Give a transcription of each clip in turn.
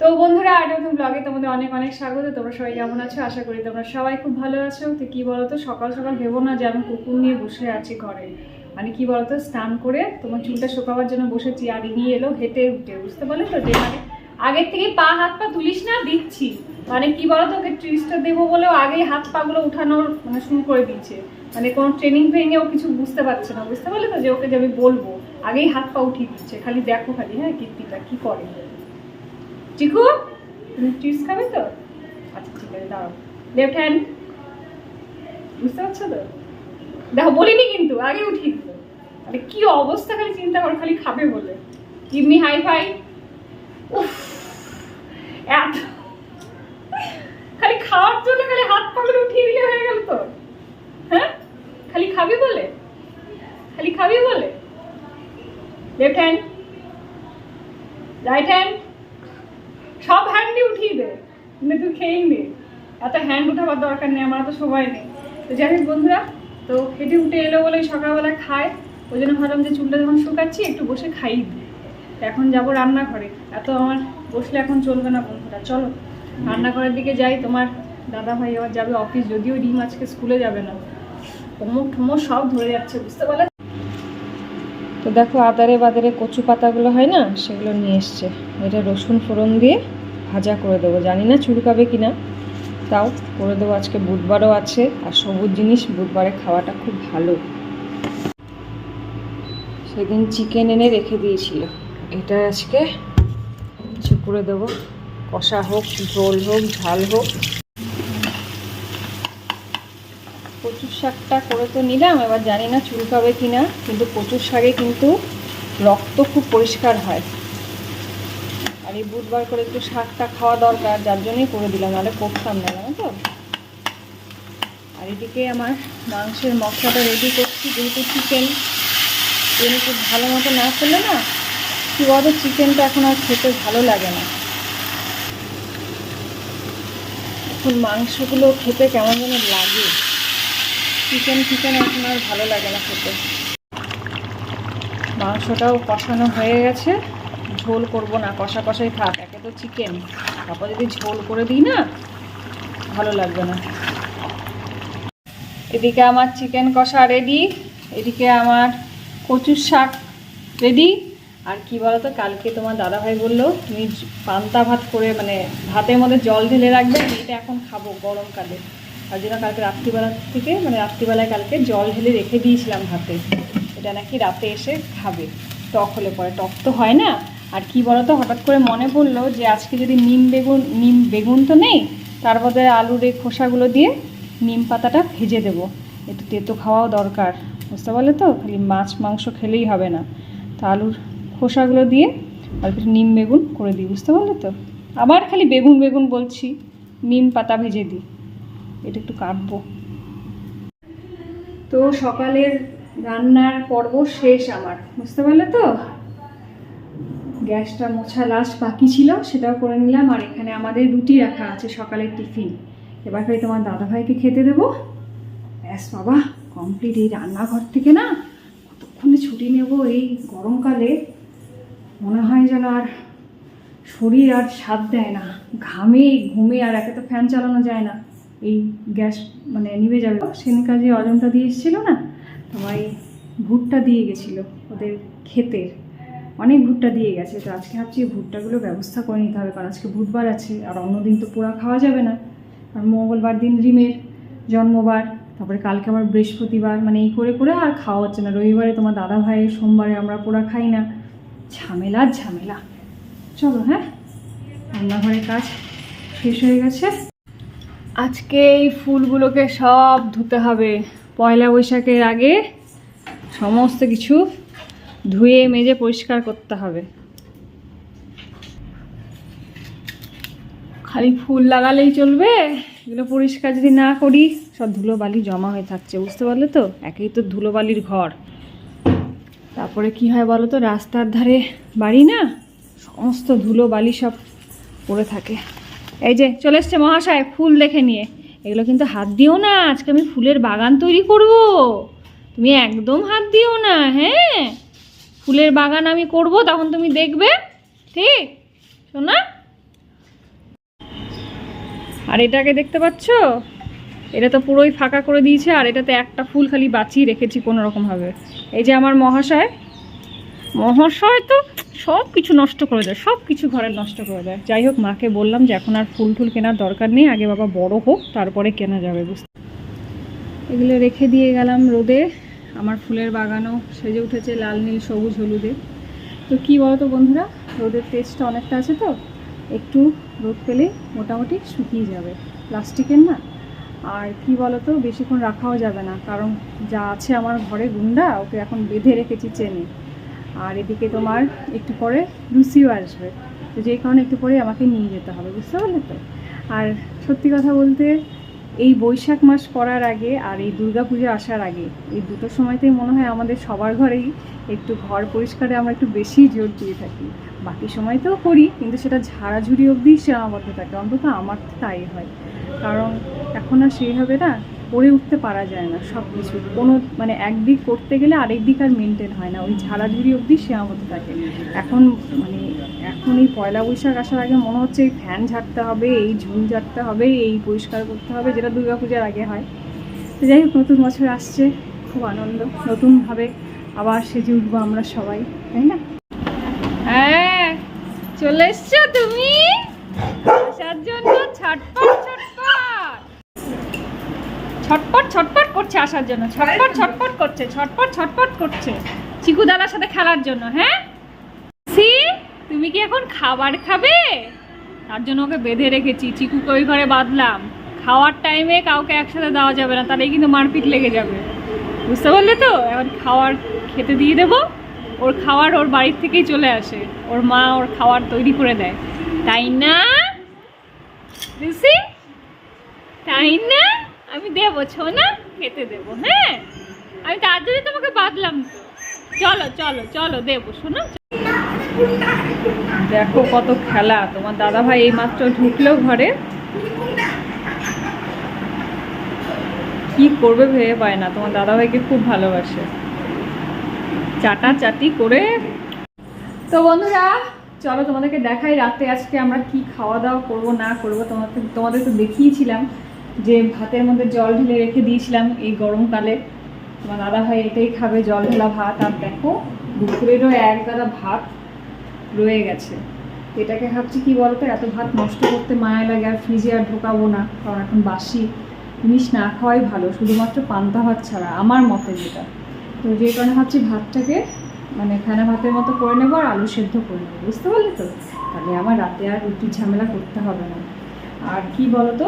তো বন্ধুরা, আর নতুন ব্লগে তোমাদের অনেক অনেক স্বাগত। তোমরা সবাই কেমন আছো? আশা করি তোমরা সবাই খুব ভালো আছো। তো কি বলতো, সকাল সকাল ভেবো না যে আমি কুকুর নিয়ে বসে আছি ঘরে। মানে কি বলতো, স্নান করে তোমার চুলটা শুকাবার জন্য বসেছি আর ইনি এলো হেঁটে উঠে, বুঝতে পারলে তো? যে মানে আগের থেকে পা, হাত, পা তুলিস না, দিচ্ছি। মানে কি বলতো, ওকে ট্রিস্টটা দেবো বলেও আগেই হাত পাগুলো উঠানোর মানে শুরু করে দিচ্ছে মানে কোনো ট্রেনিং ফ্রেনিং ও কিছু বুঝতে পারছে না, বুঝতে পারলে তো? যে ওকে যে আমি বলব, আগেই হাত, পা উঠিয়ে দিচ্ছে। খালি দেখো খালি হ্যাঁ কীর্তিটা, কি করে? চিকু তুমি চিপস খাবে তো? আচ্ছা ঠিক আছে, দাঁড়াও। লেফট হ্যান্ড বুঝতে পারছ তো? দেখো, বলিনি কিন্তু, আগে দিল মানে কি অবস্থা খালি, চিন্তা করো, খালি খাবে বলে। ইমনি হাই ফাই উফ, এত। খালি খাওয়ার জন্য খালি হাত পাগুলো উঠিয়ে দিলে হয়ে গেল তো। হ্যাঁ? খালি খাবি বলে? খালি খাবি বলে? লেফট হ্যান্ড রাইট হ্যান্ড সব হ্যান্ডই উঠিয়ে দে কিন্তু তুই খেয়েই নে এত হ্যান্ড উঠাবার দরকার নেই, আমার তো সময় নেই। তো যাই হোক বন্ধুরা, তো হেঁটে উঠে এলো বলে সকালবেলা খায়। ওই জন্য ভাবলাম যে চুলটা যখন শুকাচ্ছি, একটু বসে খাই এখন যাব রান্নাঘরে। এত আমার বসলে এখন চলবে না বন্ধুরা, চলো। রান্নাঘরের দিকে যাই, তোমার দাদা ভাই আবার যাবে অফিস, যদিও ডিম আজকে স্কুলে যাবে না। কোমর ঠোমর সব ধরে যাচ্ছে, বুঝতে পারলে? তো দেখো আদারে বাদারে কচু পাতাগুলো হয় না, সেগুলো নিয়ে এসছে। এটা রসুন ফোড়ন দিয়ে ভাজা করে দেবো। জানি না চুলকাবে কি না তাও করে দেবো। আজকে বুধবারও আছে, আর সবুজ জিনিস বুধবারে খাওয়াটা খুব ভালো। সেদিন চিকেন এনে রেখে দিয়েছিল। এটা আজকে কিছু করে দেবো। কষা হোক, ঝোল হোক, ঝাল হোক। কচুর শাকটা করে তো নিলাম, এবার জানি না চুলকাবে কি না কিন্তু কচুর শাকে কিন্তু রক্ত খুব পরিষ্কার হয়। আর এই বুধবার করে একটু শাকটা খাওয়া দরকার, যার জন্যই করে দিলাম, নাহলে করতাম না, জানো তো? আর এদিকে আমার মাংসের মশলাটা রেডি করছি, যেহেতু চিকেন চিকেন খুব ভালো মতো না করলে না, কী বলতো চিকেনটা এখন আর খেতে ভালো লাগে না। এখন মাংসগুলো খেতে কেমন যেন লাগে। চিকেন ফিকেন এখন আর ভালো লাগে না খেতে। মাংসটাও কষানো হয়ে গেছে। ঝোল করব না, কষা কষাই থাক, একে তো চিকেন তারপর যদি ঝোল করে দিই না, ভালো লাগবে না। এদিকে আমার চিকেন কষা রেডি এদিকে আমার কচুর শাক রেডি আর কি বলতো, কালকে তোমার দাদাভাই বলল, তুমি পান্তা ভাত করে মানে ভাতের মধ্যে জল ঢেলে রাখবে এটা এখন খাব গরমকালে তার জন্য কালকে রাত্রিবেলা থেকে মানে রাত্রিবেলায় কালকে জল ঢেলে রেখে দিয়েছিলাম ভাতে। এটা নাকি রাতে এসে খাবে। টক হলে পরে। টক তো হয় না। আর কি বলতো, হঠাৎ করে মনে পড়ল যে আজকে যদি নিম বেগুন নিম বেগুন তো নেই, তার বদলে আলুর এই খোসাগুলো দিয়ে নিম পাতাটা ভেজে দেবো। একটু তেতো খাওয়াও দরকার, বুঝতে পারলে তো? খালি মাছ, মাংস খেলেই হবে না। তো আলুর খোসাগুলো দিয়ে আর একটু নিম বেগুন করে দিই, বুঝতে পারলে তো? আবার খালি বেগুন বেগুন বলছি। নিম পাতা ভেজে দিই। এটা একটু কাটবো। তো সকালের রান্নার পর্ব শেষ আমার, বুঝতে পারলে তো? গ্যাসটা মোছা লাস্ট বাকি ছিল, সেটাও করে নিলাম। আর এখানে আমাদের রুটি রাখা আছে, সকালের টিফিন। এবার খালি তোমার দাদাভাইকে খেতে দেবো। ব্যাস বাবা কমপ্লিট এই রান্নাঘর থেকে না, কতক্ষণে ছুটি নেব এই গরমকালে? মনে হয় যেন আর শরীর আর স্বাদ দেয় না। ঘামে, ঘুমে আর একে তো ফ্যান চালানো যায় না। এই গ্যাস মানে নিভে যাবে। সেদিনকার যে অজন্তা দিয়ে এসেছিল না এই ভুট্টা দিয়ে গেছিল ওদের ক্ষেতের। অনেক ভুট্টা দিয়ে গেছে। তো আজকে ভাবছি ভুট্টাগুলো ব্যবস্থা করে নিতে হবে, কারণ আজকে বুধবার আছে, আর অন্যদিন তো পোড়া খাওয়া যাবে না। আর মঙ্গলবার দিন রিমের জন্মবার, তারপরে কালকে আবার বৃহস্পতিবার মানে এই করে করে আর খাওয়া হচ্ছে না। রবিবারে তোমার দাদা ভাই সোমবারে আমরা পোড়া খাই না। ঝামেলা ঝামেলা। চলো হ্যাঁ? রান্নাঘরের কাজ শেষ হয়ে গেছে। আজকে এই ফুলগুলোকে সব ধুতে হবে। পয়লা বৈশাখের আগে সমস্ত কিছু ধুয়ে, মেজে পরিষ্কার করতে হবে। খালি ফুল লাগালেই চলবে। এগুলো পরিষ্কার যদি না করি, সব ধুলো বালি জমা হয়ে থাকছে, বুঝতে পারলে তো? একেই তো ধুলো বালির ঘর। তারপরে কি হয় বলো তো, রাস্তার ধারে বাড়ি না? সমস্ত ধুলো বালি সব পড়ে থাকে। এই যে চলে এসছে মহাশয়, ফুল দেখে নিয়ে। এগুলো কিন্তু হাত দিও না, আজকে আমি ফুলের বাগান তৈরি করব। তুমি একদম হাত দিও না হ্যাঁ? ফুলের বাগান আমি করব, তখন তুমি দেখবে, ঠিক? শোনা আর এটাকে দেখতে পাচ্ছ? এটা তো পুরোই ফাঁকা করে দিয়েছে, আর এটাতে একটা ফুল খালি বাঁচিয়ে রেখেছি কোনো রকমভাবে এই যে আমার মহাশয় মহাশয় তো সব কিছু নষ্ট করে দেয়, সব কিছু ঘরের নষ্ট করে দেয়। যাই হোক, মাকে বললাম যে এখন আর ফুল টুল কেনার দরকার নেই, আগে বাবা বড় হোক, তারপরে কেনা যাবে, বুঝতে এগুলো রেখে দিয়ে গেলাম রোদে, আমার ফুলের বাগানও সেজে উঠেছে লাল, নীল, সবুজ, হলুদে। তো কী বলতো বন্ধুরা, রোদের টেস্টটা অনেকটা আছে তো, একটু রোদ পেলে মোটামুটি শুকিয়ে যাবে, প্লাস্টিকের না। আর কি বলতো, বেশিক্ষণ রাখাও যাবে না, কারণ যা আছে আমার ঘরে গুন্ডা ওকে এখন বেঁধে রেখেছি চেনে। আর এদিকে তোমার একটু পরে লুচিও আসবে। তো যেই কারণে একটু পরে আমাকে নিয়ে যেতে হবে, বুঝতে পারলে তো? আর সত্যি কথা বলতে, এই বৈশাখ মাস পড়ার আগে আর এই দুর্গা পুজো আসার আগে, এই দুটো সময়তেই মনে হয় আমাদের সবার ঘরেই একটু ঘর পরিষ্কারে আমরা একটু বেশি জোর দিয়ে থাকি। বাকি সময়তেও করি, কিন্তু সেটা ঝাড়াঝুড়ি অবধি সীমাবদ্ধ থাকে, অন্তত আমার তাই হয়। কারণ এখন আর সেইভাবে না করে উঠতে পারা যায় না সব কিছু কোনো মানে একদিক করতে গেলে আরেক দিক আর মেনটেন হয় না। ওই ঝাড়াঝুড়ি অবধি সীমাবদ্ধ থাকে। এখন মানে এখন এই পয়লা বৈশাখ আসার আগে মনে হচ্ছে এই ফ্যান ঝাড়তে হবে, এই ঝুল ঝাড়তে হবে, এই পরিষ্কার করতে হবে, যেটা দুর্গাপূজার আগে হয়। তো যাই হোক, নতুন বছর আসছে, খুব আনন্দ। নতুনভাবে আবার সেজে উঠবো আমরা সবাই, তাই না? হ্যাঁ চলে এসছো তুমি আসার জন্য ছটপট ছটপট ছটপট ছটপট করছে আসার জন্য, ছটপট ছটপট করছে, ছটপট ছটপট করছে। চিকু দাদার সাথে খেলার জন্য হ্যাঁ? সি, তুমি কি এখন খাবার খাবে? তার জন্য ওকে বেঁধে রেখেছি, চিকুকে ওই ঘরে বাঁধলাম। খাওয়ার টাইমে কাউকে একসাথে দেওয়া যাবে না তাহলে কিন্তু মারপিট লেগে যাবে। বুঝতে পারলে তো? এখন খাওয়ার খেতে দিয়ে দেবো। ওর খাওয়ার ওর বাড়ির থেকেই চলে আসে। ওর মা ওর খাওয়ার তৈরি করে দেয়। তাই না? তাই না? আমি দেবো ছোনা খেতে দেবো হ্যাঁ? আমি তার জন্য তোমাকে বাঁধলাম চলো চলো চলো, দেবো, শোনো? দেখো কত খেলা। তোমার দাদা ভাই এই মাত্র ঢুকলো ঘরে। কি করবে ভেবে পায় না। তোমার দাদা ভাইকে খুব ভালোবাসে। চাটা চাটি করে। তো বন্ধুরা, চলো তোমাদেরকে দেখাই রাতে আজকে আমরা কি খাওয়া দাওয়া করব, না করব। তোমাদের তোমাদের তো দেখিয়েছিলাম। যে ভাতের মধ্যে জল ঢেলে রেখে দিয়েছিলাম এই গরমকালে। তোমার দাদা ভাই এটাই খাবে, জল ঢেলা ভাত। আর দেখো, দুপুরেরও এক গাদা ভাত রয়ে গেছে। এটাকে ভাবছি কি বলতো, এত ভাত নষ্ট করতে মায়া লাগে, আর ফ্রিজে আর ঢোকাবো না, কারণ এখন বাসি জিনিস না খাওয়াই ভালো, শুধুমাত্র পান্তা ভাত ছাড়া, আমার মতে যেটা। তো যে কারণে ভাবছি ভাতটাকে মানে ফেনা ভাতের মতো করে নেব আর আলু সেদ্ধ করে নেব, বুঝতে পারলে তো? তাহলে আমার রাতে আর রুটির ঝামেলা করতে হবে না। আর কি বলতো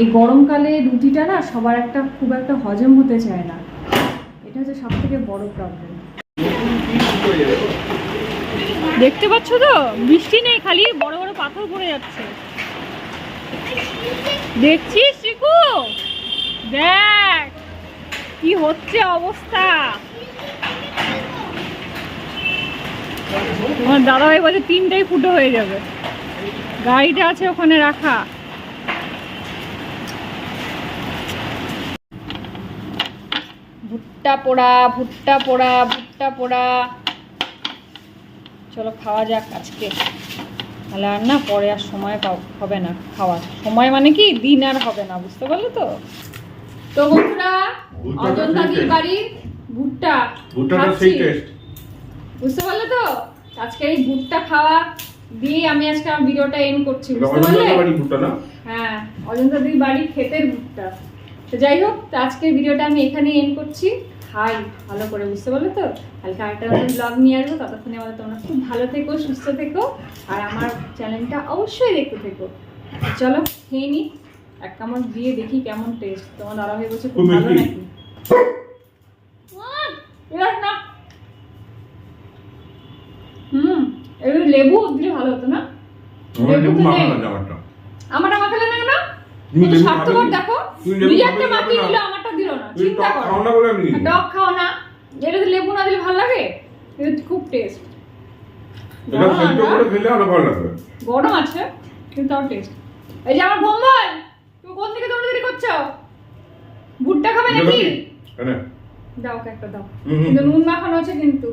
এই গরমকালে রুটিটা না সবার একটা খুব একটা হজম হতে চায় না। এটা হচ্ছে সব থেকে বড় প্রবলেম দেখতে পাচ্ছ তো? বৃষ্টি নেই, খালি বড় বড় পাথর পড়ে যাচ্ছে। দেখছিস চিকু দেখ, কি হচ্ছে অবস্থা। তোমার দাদাভাই বলছে তিনটাই ফুটো হয়ে যাবে। গাড়িটা আছে ওখানে রাখা। ভুট্টা পোড়া ভুট্টা পোড়া ভুট্টা পোড়া। চলো খাওয়া যাক আজকে। তাহলে আর না পরে আর সময় হবে না খাওয়ার। সময় মানে কি? দিন আর হবে না বুঝতে পারলে তো? তো বন্ধুরা সেই taste। বাড়ির ভুট্টা বুঝতে পারলে তো? আজকে এই ভুট্টা খাওয়া দিয়ে আমি আজকে আমার ভিডিওটা এন্ড করছি বুঝতে পারলে? হ্যাঁ অজন্তাদির বাড়ির ক্ষেতের ভুট্টা। তো যাই হোক তো আজকের ভিডিওটা আমি এখানে এন্ড করছি। খাই ভালো করে বুঝতে পারলে তো? কালকে আরেকটা নতুন ব্লগ নিয়ে আসব ততক্ষণে আমাদের তোমরা খুব ভালো থেকো সুস্থ থেকো আর আমার চ্যানেলটা অবশ্যই দেখতে থেকো। চলো খেয়ে নি এক কামড় দিয়ে দেখি কেমন টেস্ট তোমার দাদা ভাই বলছে খুব ভালো নাকি? না। হুম এবার লেবু দিলে ভালো হতো না? আমার লেবু তো নেই। না? মাখালে না? কেন তুমি দেখো তুমি একটা না, মাখিয়ে খাবে চিন্তা করো না বলে আমি টক খাও না। এটা লেবু না দিলে ভালো লাগে? খুব টেস্ট এটা সেদ্ধ করে খেলে আরও ভালো লাগবে গরম আছে কিন্তু তাও টেস্ট এই যে আমার ভম্বল তুমি কোন থেকে দৌড়াদৌড়ি করছ? ভুট্টা খাবে নাকি? দাও একটা দাও। কিন্তু নুন মাখানো আছে কিন্তু।